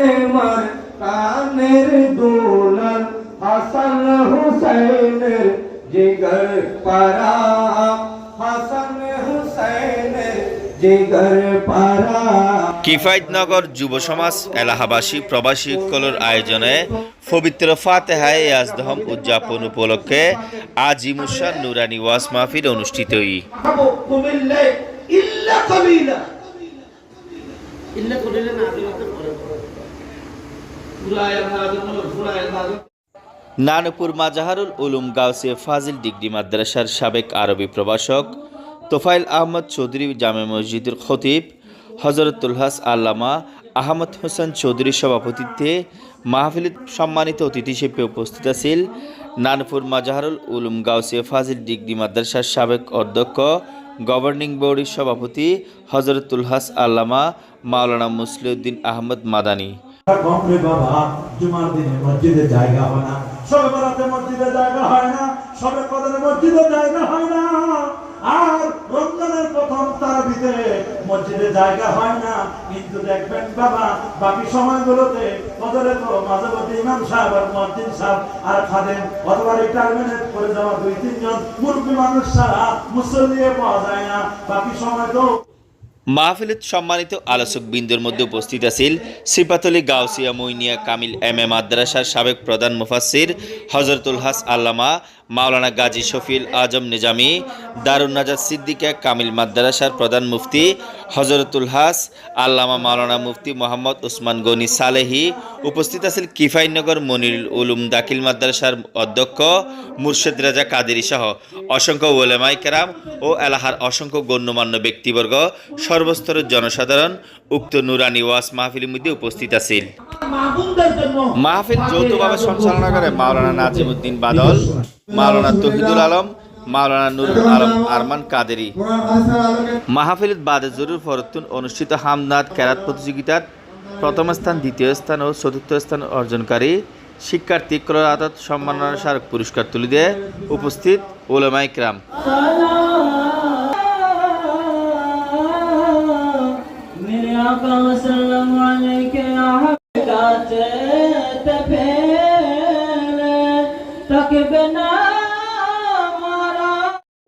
আমার কানের হাসান জিগর পারা। হাসান জিগর পারা। কিফায়তনগর যুব সমাজ এলাহাবাসী প্রবাসী কলর আয়োজনে পবিত্র ফাতেহায় দহম উদযাপন উপলক্ষে আজি মুসা নুরানি ওয়াজ মাহফিল অনুষ্ঠিত ইল্লা নানপুর মাজাহারুল উলুম গাউসে ফাজিল ডিগ্রি মাদ্রাসার সাবেক আরবি প্রভাষক তোফাইল আহমদ চৌধুরী জামে মসজিদের খতিব হজরতুলহাস আল্লামা আহমদ হোসেন চৌধুরীর সভাপতিত্বে মাহফিলত সম্মানিত অতিথি হিসেবে উপস্থিত আছিল নানপুর মাজাহারুল উলুম গাউসে ফাজিল ডিগ্রি মাদ্রাসার সাবেক অধ্যক্ষ, গভর্নিং বোর্ডের সভাপতি হজরতুলহাস আল্লামা মাওলানা মুসলিউদ্দিন আহমদ মাদানী। কম বাবা, জুমার দিনে জায়গা হয় না। সবে মসজিদে জায়গা হয় না, সবে জায়গা হয় না। আর রমজানের প্রথম তারাবিতে মসজিদে জায়গা হয় না। কিন্তু দেখবেন বাবা, বাকি সময়গুলোতে কদরে তো মাঝে ইমাম সাহেব আর মসজিদ সাহেব আর খাদেন অথবা রিটায়ারমেন্ট করে যাওয়া দুই, তিনজন মুরব্বী মানুষ ছাড়া পাওয়া যায় না। বাকি সময় তো মাহফিলত সম্মানিত আলোচক বিন্দুর মধ্যে উপস্থিত আছিল সিপাতলি গাউসিয়া মইনিয়া কামিল এম এ মাদ্রাসার সাবেক প্রধান মুফাসির হজরতুল হাস আল্লামা মাওলানা গাজী শফিল আজম নিজামি দারুণ নাজাদ সিদ্দিকা কামিল মাদ্রাসার প্রধান মুফতি হজরতুল হাস আল্লামা মাওলানা মুফতি মোহাম্মদ উসমান গনি সালেহি উপস্থিত আছিল কিফাইনগর মনিরুল উলুম দাখিল মাদ্রাসার অধ্যক্ষ মুর্শেদ রাজা কাদেরি সহ অসংখ্য ওলেমাই কেরাম ও এলাহার অসংখ্য গণ্যমান্য ব্যক্তিবর্গ সর্বস্তরের জনসাধারণ উক্ত নুরানি ওয়াস মাহফিলের মধ্যে উপস্থিত মাহবুবদের মাহফিল যৌথভাবে সঞ্চালনা করে মাওলানা নাজিমুদ্দিন বাদল। মাওলানা তহিদুল আলম, মাওলানা নুরুল আলম আরমান কাদেরি। মাহফিলত বাদে জরুর ফরতুন অনুষ্ঠিত হামনাদ ক্যারাত প্রতিযোগিতার প্রথম স্থান, দ্বিতীয় স্থান ও চতুর্থ স্থান অর্জনকারী শিক্ষার্থী ক্রয়াতত সম্মাননা স্মারক পুরস্কার তুলে দিয়ে উপস্থিত ওলামাই ক্রাম।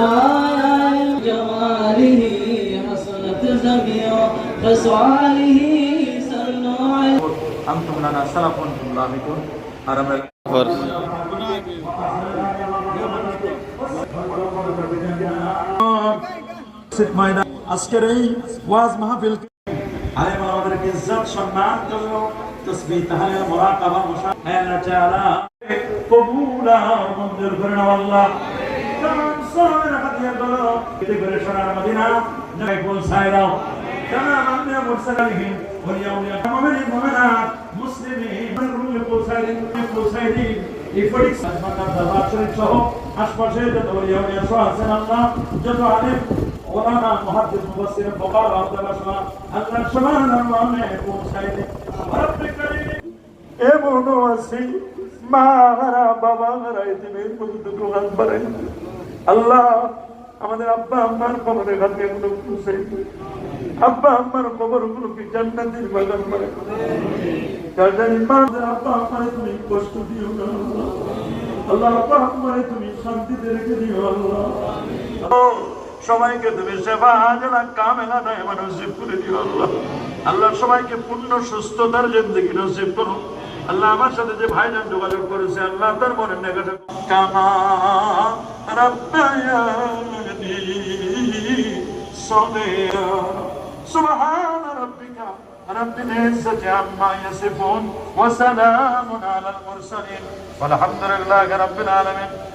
جمال جماله حسنت زميع خصاله أنتم لنا سلف لاحقون حرم আজকের এই ওয়াজ মাহফিল আলেম আমাদেরকে ইজ্জত সম্মান করল তসবিহ তাহলিল মুরাকাবা মুশাহাদা আল্লাহ তাআলা কবুলা মঞ্জুর করেন আল্লাহ। হবে না খাতিয়ার দলো। এতে করে সোনার মদিনা নাই পৌঁছায় দাও। জানা আমরা মুরসালিহীন ওলিয়া ওলিয়া মুমিনিন মুমিনাত মুসলিমিন রুমে পৌঁছায় দিন পৌঁছায় দিন। এই ফটিক সাজমাতার দরবার শরীফ সহ আশপাশে যত ওলিয়া ওলিয়া সহ আছেন আল্লাহ, যত আলেম ওলানা মুহাদ্দিস, মুফাসসির বকার আব্দুল্লাহ সালাম আল্লাহ সুবহানাহু ওয়া তাআলা পৌঁছায় দিন। রব্বিল কারীম এ বনো আসি তুমি কষ্ট দিও না। আল্লাহ। আব্বা তুমি দিও আল্লাহ। সবাইকে তুমি সেবা কামেলা নয় মানে নসিব করে দিও আল্লাহ। আল্লাহ সবাইকে পূর্ণ সুস্থতার জিন্দগি নসিব করো। আল্লাহ আমার সাথে যে ভাইজান যোগাযোগ করেছে আল্লাহ তার মনে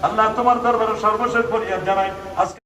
আল্লাহ তোমার দরবারে সর্বশেষ ফরিয়াদ জানাই। আজকে